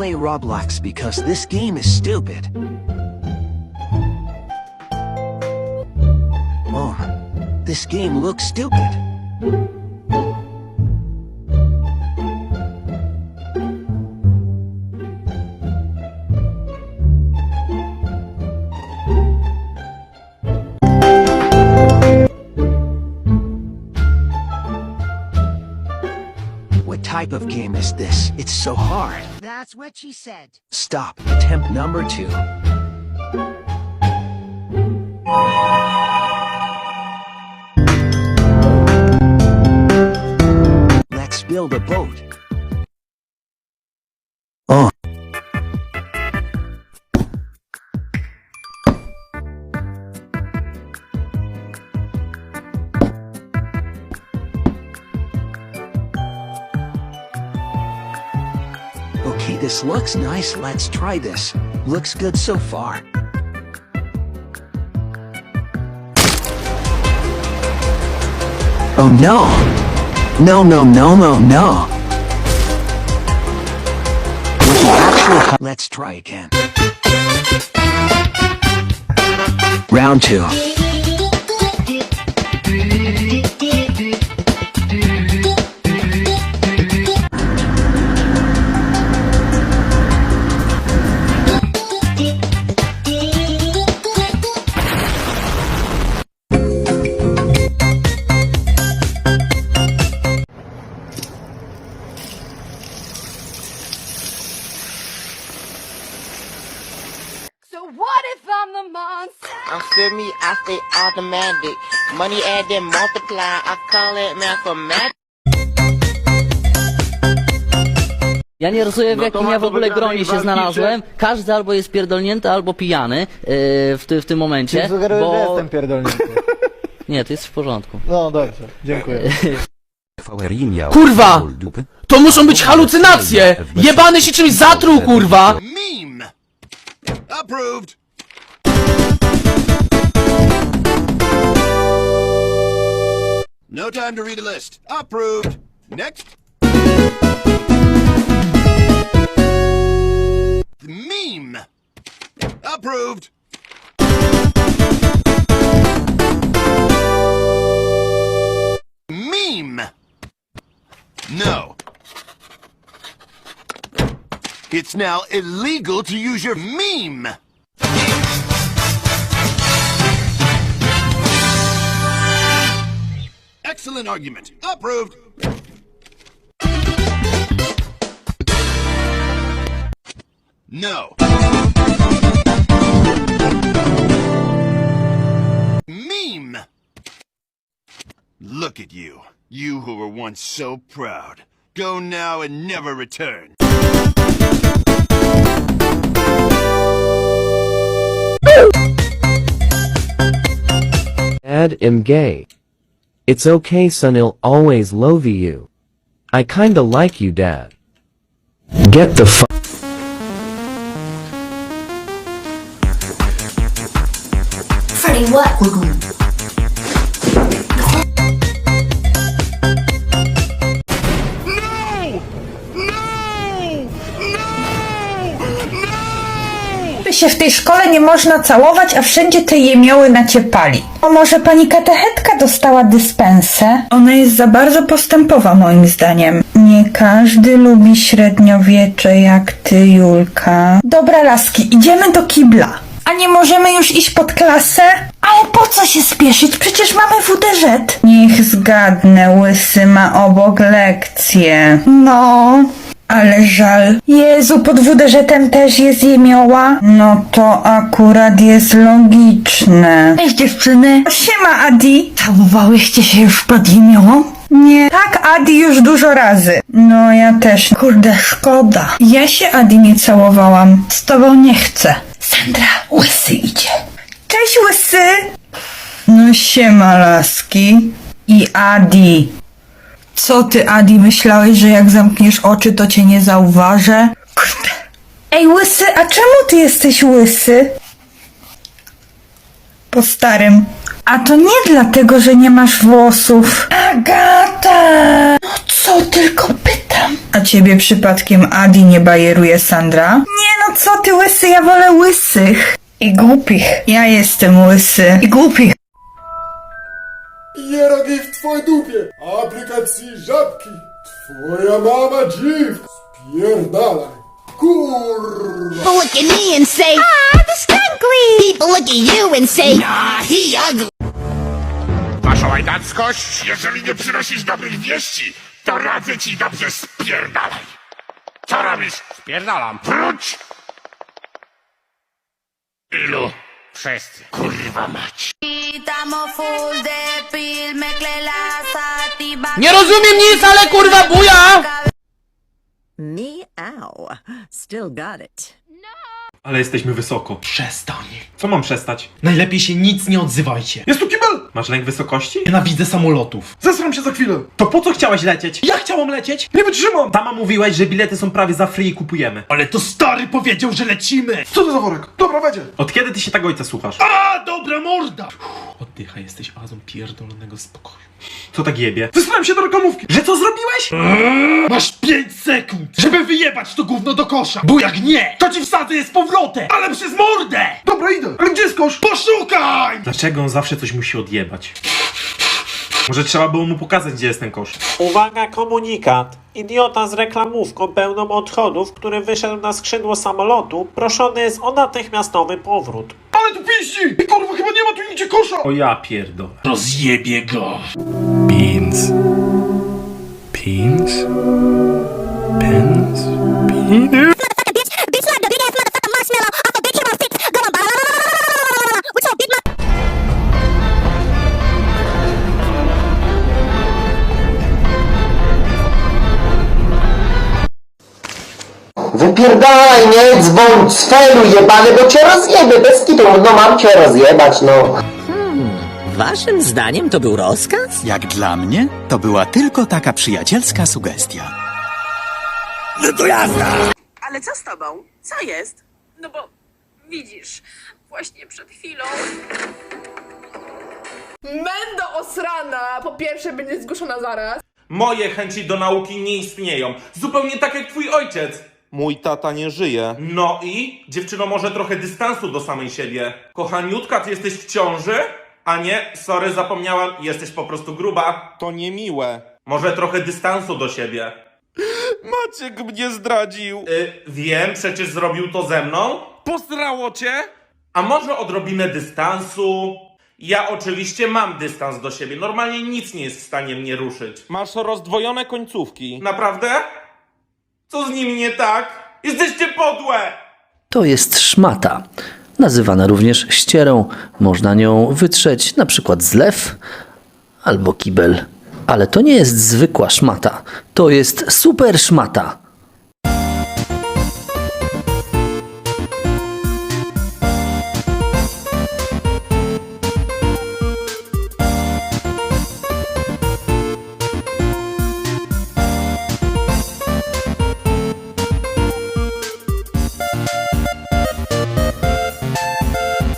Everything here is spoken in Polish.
play Roblox because this game is stupid. Oh, this game looks stupid. What type of game is this? It's so hard. That's what she said. Stop. Attempt number two. Let's build a boat. Hey, this looks nice. Let's try this. Looks good so far. Oh no! No, no, no, no, no! Let's try again. Round 2. I'm feel me, I stay automatic. Money add then multiply, I call it mathematics. Ja nie rozumiem, w No to jakim ma ja w ogóle gronie się walki znalazłem. Każdy albo jest pierdolnięty, albo pijany yy, w, ty, w tym momencie. Sugeruję, że Bo... jestem pierdolnięty. Nie, to jest w porządku. No dobrze, dziękuję. Kurwa! To muszą być halucynacje! Jebany się czymś zatruł, kurwa! Meme. Approved. No time to read a list. Approved. Next. Meme. Approved. Meme. No. It's now illegal to use your meme. Excellent argument. Approved. No. Meme. Look at you. You who were once so proud. Go now and never return. Dad, am gay. It's okay, son'll always love you. I kinda like you, Dad. Get the fu- Freddie, what? Się w tej szkole nie można całować, a wszędzie te jemioły naciepali. O może pani katechetka dostała dyspensę? Ona jest za bardzo postępowa moim zdaniem. Nie każdy lubi średniowiecze jak ty, Julka. Dobra, laski, idziemy do kibla. A nie możemy już iść pod klasę? Ale po co się spieszyć? Przecież mamy WDŻ. Niech zgadnę, łysy ma obok lekcję. No, ale żal. Jezu, pod WDŻ-em też jest jemioła? No to akurat jest logiczne. Cześć dziewczyny. Siema Adi. Całowałyście się już pod jemiołą? Nie. Tak, Adi już dużo razy. No ja też. Kurde, szkoda. Ja się Adi nie całowałam. Z tobą nie chcę. Sandra, łysy idzie. Cześć łysy. No siema laski. I Adi. Co ty, Adi, myślałeś, że jak zamkniesz oczy, to cię nie zauważę? Kurde. Ej, łysy, a czemu ty jesteś łysy? Po starym. A to nie dlatego, że nie masz włosów. Agata! No co, tylko pytam. A ciebie przypadkiem Adi nie bajeruje Sandra? Nie no co ty łysy, ja wolę łysych. I głupich. Ja jestem łysy. I głupich. Pierogi w twojej dupie! Aplikacji żabki! Twoja mama dziwka! Spierdalaj! Kurwa! People look at me and say, Ah, the skunkly. People look at you and say, Nah, he ugly. Wasza łajdackość, jeżeli nie przynosisz dobrych wieści, to radzę ci dobrze spierdalaj. Co robisz? Spierdalam. Prócz! Ilu? Wszyscy. Kurwa mać. Nie rozumiem nic, ale kurwa buja! Me-ow. Still got it. Ale jesteśmy wysoko. Przestań. Co mam przestać? Najlepiej się nic nie odzywajcie. Jest tu kibel! Masz lęk wysokości? Nienawidzę samolotów. Zesram się za chwilę! To po co chciałaś lecieć? Ja chciałam lecieć, Nie wytrzymam! Sama mówiłaś, że bilety są prawie za free i kupujemy. ale to stary powiedział, że lecimy. Co to za worek? Dobra, będzie! Od kiedy ty się tak ojca słuchasz? A, dobra morda. Uff, Oddychaj, jesteś azą pierdolonego spokoju. Co tak jebie? Wysłałem się do reklamówki! Że co zrobiłeś? Masz 5 sekund, żeby wyjebać to gówno do kosza. Bo jak nie, to ci wsadzę je z powrotem, ale przez mordę. Dobra, idę! Ale gdzie jest kosz? Poszukaj! Dlaczego on zawsze coś musi odjebać? Może trzeba było mu pokazać, gdzie jest ten kosz. Uwaga, komunikat. Idiota z reklamówką pełną odchodów, który wyszedł na skrzydło samolotu, proszony jest o natychmiastowy powrót. Ale tu piści! I kurwa, chyba nie ma tu nigdzie kosza! O ja pierdolę. Rozjebie go. Beans. Beans? Pens? Beans? Wypierdalaj, nie dzwoń, cfelu jebany, bo cię rozjebie, bez kitu, no mam cię rozjebać, no. Waszym zdaniem to był rozkaz? Jak dla mnie, to była tylko taka przyjacielska sugestia. Ale co z tobą? Co jest? No bo widzisz, właśnie przed chwilą. Będę osrana! Po pierwsze będzie zgłoszona zaraz. Moje chęci do nauki nie istnieją. Zupełnie tak jak twój ojciec. Mój tata nie żyje. No i? Dziewczyno, może trochę dystansu do samej siebie. Kochaniutka, ty jesteś w ciąży? A nie, sorry, zapomniałam, jesteś po prostu gruba. To niemiłe. Może trochę dystansu do siebie. Maciek mnie zdradził. Y, wiem, przecież zrobił to ze mną. Posrało cię? A może odrobinę dystansu? Ja oczywiście mam dystans do siebie. Normalnie nic nie jest w stanie mnie ruszyć. Masz rozdwojone końcówki. Naprawdę? Co z nim nie tak? Jesteście podłe! To jest szmata. Nazywana również ścierą. Można nią wytrzeć na przykład zlew albo kibel. Ale to nie jest zwykła szmata. To jest super szmata.